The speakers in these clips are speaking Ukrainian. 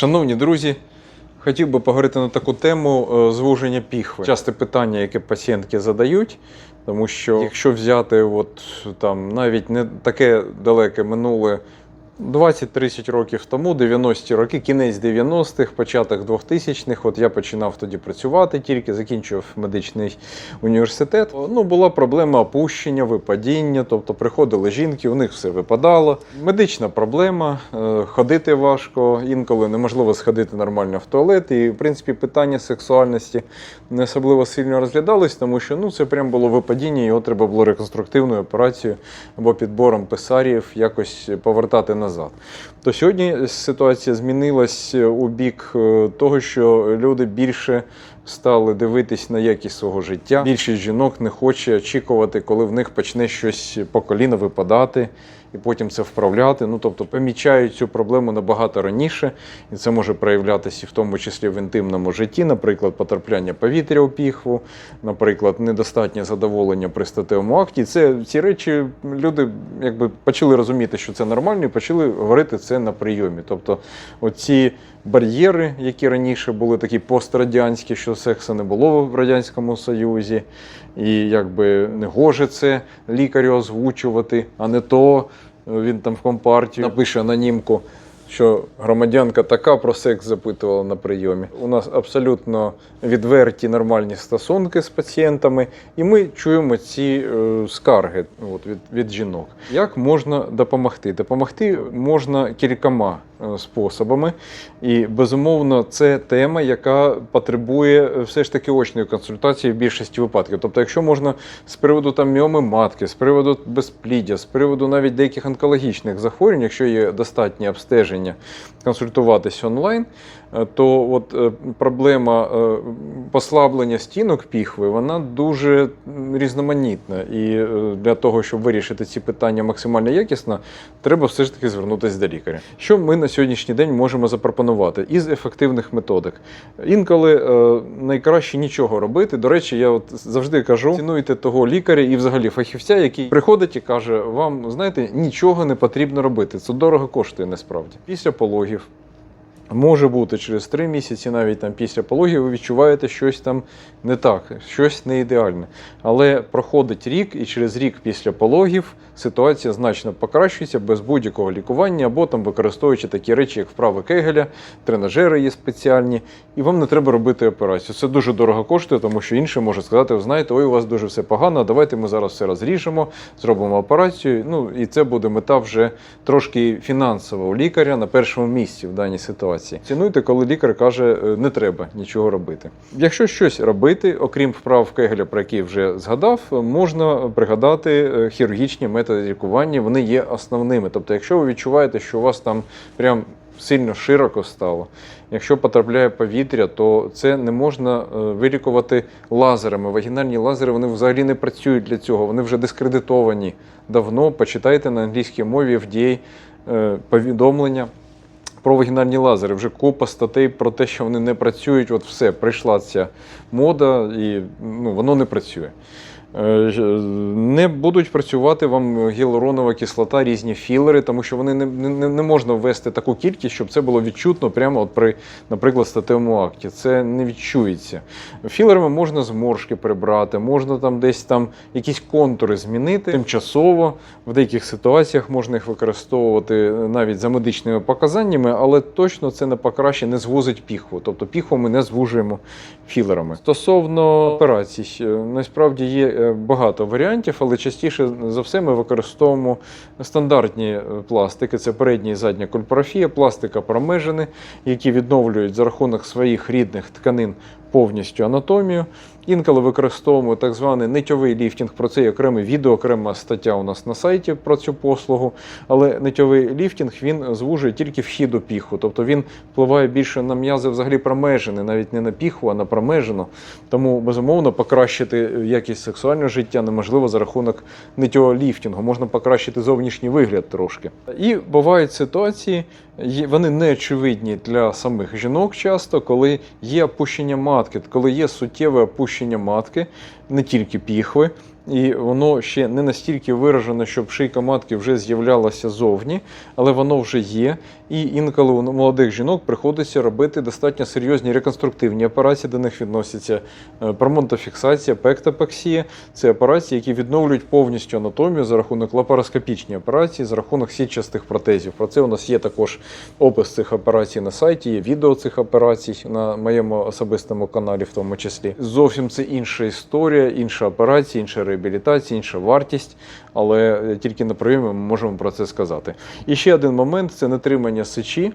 Шановні друзі, хотів би поговорити на таку тему е, звуження піхви. Часте питання, яке пацієнтки задають, тому що якщо взяти от, там, навіть не таке далеке минуле 20-30 років тому, 90-ті роки, кінець 90-х, початок 2000-х, от я починав тоді працювати, тільки закінчував медичний університет. Ну, була проблема опущення, випадіння, тобто приходили жінки, у них все випадало. Медична проблема, е, ходити важко, інколи неможливо сходити нормально в туалет. І, в принципі, питання сексуальності не особливо сильно розглядались, тому що ну, це прям було випадіння, його треба було реконструктивною операцією або підбором писарів якось повертати назад. То сьогодні ситуація змінилась у бік е, того, що люди більше стали дивитись на якість свого життя. Більшість жінок не хоче очікувати, коли в них почне щось по коліна випадати. І потім це вправляти. Ну тобто помічають цю проблему набагато раніше, і це може проявлятися в тому числі в інтимному житті, наприклад, потрапляння повітря у піхву, наприклад, недостатнє задоволення при статевому акті. Це ці речі люди якби почали розуміти, що це нормально, і почали говорити це на прийомі. Тобто, оці бар'єри, які раніше були такі пострадянські, що сексу не було в радянському союзі, і якби не гоже це лікарю озвучувати, а не то він там в компартію напише анонімку. Що громадянка така про секс запитувала на прийомі. У нас абсолютно відверті нормальні стосунки з пацієнтами, і ми чуємо ці е, скарги от, від, від жінок. Як можна допомогти? Допомогти можна кількома е, способами, і безумовно, це тема, яка потребує е, все ж таки очної консультації в більшості випадків. Тобто, якщо можна з приводу там міоми матки, з приводу безпліддя, з приводу навіть деяких онкологічних захворювань, якщо є достатнє обстеження, консультуватись онлайн, е, то от е, проблема е, послаблення стінок піхви вона дуже різноманітна. І е, для того, щоб вирішити ці питання максимально якісно, треба все ж таки звернутися до лікаря. Що ми на сьогоднішній день можемо запропонувати із ефективних методик? Інколи е, найкраще нічого робити. До речі, я от завжди кажу: цінуйте того лікаря і взагалі фахівця, який приходить і каже: вам знаєте, нічого не потрібно робити. Це дорого коштує насправді. Після пологів. Може бути через три місяці, навіть там після пологів, ви відчуваєте щось там не так, щось не ідеальне. Але проходить рік, і через рік після пологів ситуація значно покращується без будь-якого лікування, або там використовуючи такі речі, як вправи Кегеля, тренажери є спеціальні, і вам не треба робити операцію. Це дуже дорого коштує, тому що інший може сказати: ви знаєте, ой, у вас дуже все погано, давайте ми зараз все розріжемо, зробимо операцію. Ну і це буде мета вже трошки фінансова у лікаря на першому місці в даній ситуації. Цінуйте, коли лікар каже, е, не треба нічого робити. Якщо щось робити, окрім вправ Кегеля, про які вже згадав, можна пригадати е, хірургічні методи лікування. Вони є основними. Тобто, якщо ви відчуваєте, що у вас там прям сильно широко стало. Якщо потрапляє повітря, то це не можна е, вилікувати лазерами. Вагінальні лазери вони взагалі не працюють для цього. Вони вже дискредитовані давно. Почитайте на англійській мові FDA е, повідомлення. Про вагінальні лазери вже купа статей про те, що вони не працюють. От все, прийшла ця мода, і ну, воно не працює. Е, ж- Не будуть працювати вам гіалуронова кислота, різні філери, тому що вони не, не, не можна ввести таку кількість, щоб це було відчутно прямо от при, наприклад, статевому акті. Це не відчується. Філерами можна зморшки прибрати, можна там десь там якісь контури змінити. Тимчасово в деяких ситуаціях можна їх використовувати навіть за медичними показаннями, але точно це не покраще, не звузить піхву. Тобто піхву ми не звужуємо філерами. Стосовно операцій, е, насправді є е, багато варіантів, але частіше за все ми використовуємо стандартні е, пластики: це передня і задня кульпарафія, пластика промежини, які відновлюють за рахунок своїх рідних тканин повністю анатомію. Інколи використовуємо так званий нитьовий ліфтинг. Про це є окреме відео, окрема стаття у нас на сайті про цю послугу. Але нитьовий ліфтинг він звужує тільки вхід у піхву. Тобто він впливає більше на м'язи взагалі промежини, навіть не на піхву, а на промежину. Тому безумовно покращити якість сексуального життя неможливо за рахунок нитьового ліфтингу. Можна покращити зовнішній вигляд трошки. І бувають ситуації, вони не очевидні для самих жінок часто, коли є опущення матки, коли є суттєве опущення матки, не тільки піхви. І воно ще не настільки виражено, щоб шийка матки вже з'являлася зовні, але воно вже є. І інколи у молодих жінок приходиться робити достатньо серйозні реконструктивні операції. До них відносяться е, промонтофіксація, пектопексія. Це операції, які відновлюють повністю анатомію за рахунок лапароскопічні операції, за рахунок сітчастих протезів. Про це у нас є також опис цих операцій на сайті, є відео цих операцій на моєму особистому каналі, в тому числі. Зовсім це інша історія, інша операція, інша реабілітація, інша вартість, але е, тільки на прийомі ми можемо про це сказати. І ще один момент це нетримання сечі.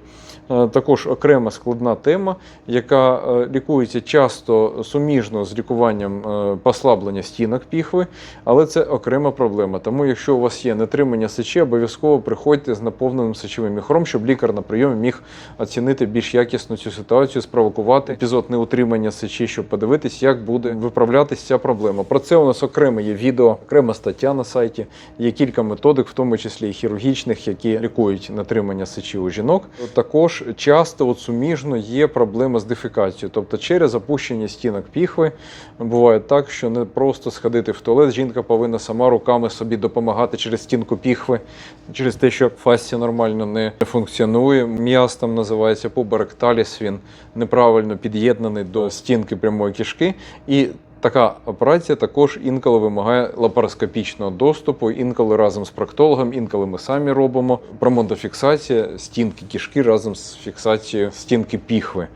Е, Також окрема складна тема, яка е, лікується часто суміжно з лікуванням послаблення стінок піхви, але це окрема проблема. Тому, якщо у вас є нетримання сечі, обов'язково приходьте з наповненим сечовим міхром, щоб лікар на прийомі міг оцінити більш якісно цю ситуацію, спровокувати епізод неутримання сечі, щоб подивитись, як буде виправлятися ця проблема. Про це у нас окремо є відео, окрема стаття на сайті. Є кілька методик, в тому числі і хірургічних, які лікують натримання сечі у жінок. Також часто от суміжно є проблема з дефекацією, тобто через опущення стінок піхви буває так, що не просто сходити в туалет. Жінка повинна сама руками собі допомагати через стінку піхви, через те, що фасція нормально не функціонує. М'яз там називається пуберекталіс, він неправильно під'єднаний до стінки прямої кишки. І Така операція також інколи вимагає лапароскопічного доступу, інколи разом з проктологом, інколи ми самі робимо. Промонтофіксація стінки кишки разом з фіксацією стінки піхви.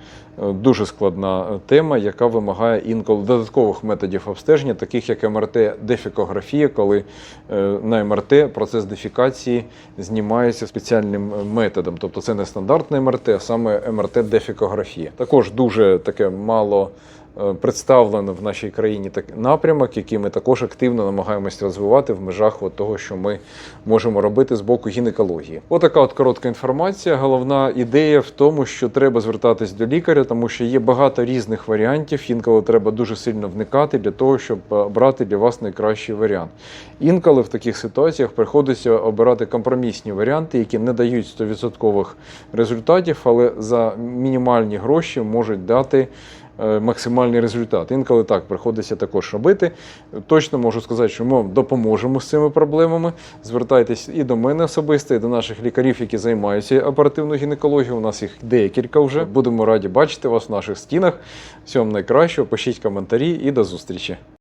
Е, Дуже складна тема, яка вимагає інколи додаткових методів обстеження, таких як МРТ-дефікографія, коли е, на МРТ процес дефікації знімається спеціальним методом. Тобто це не стандартне МРТ, а саме МРТ-дефікографія. Також дуже таке мало представлено в нашій країні так напрямок, який ми також активно намагаємося розвивати в межах от того, що ми можемо робити з боку гінекології. Отака от коротка інформація. Головна ідея в тому, що треба звертатись до лікаря, тому що є багато різних варіантів. Інколи треба дуже сильно вникати для того, щоб е, обрати для вас найкращий варіант. Інколи в таких ситуаціях приходиться обирати компромісні варіанти, які не дають 100% результатів, але за мінімальні гроші можуть дати е, максимальний результат. Інколи так приходиться також робити. Точно можу сказати, що ми вам допоможемо з цими проблемами. Звертайтесь і до мене особисто, і до наших лікарів, які займаються оперативною гінекологією. У нас їх декілька вже. Будемо раді бачити вас в наших стінах. Всього найкращого, пишіть коментарі і до зустрічі.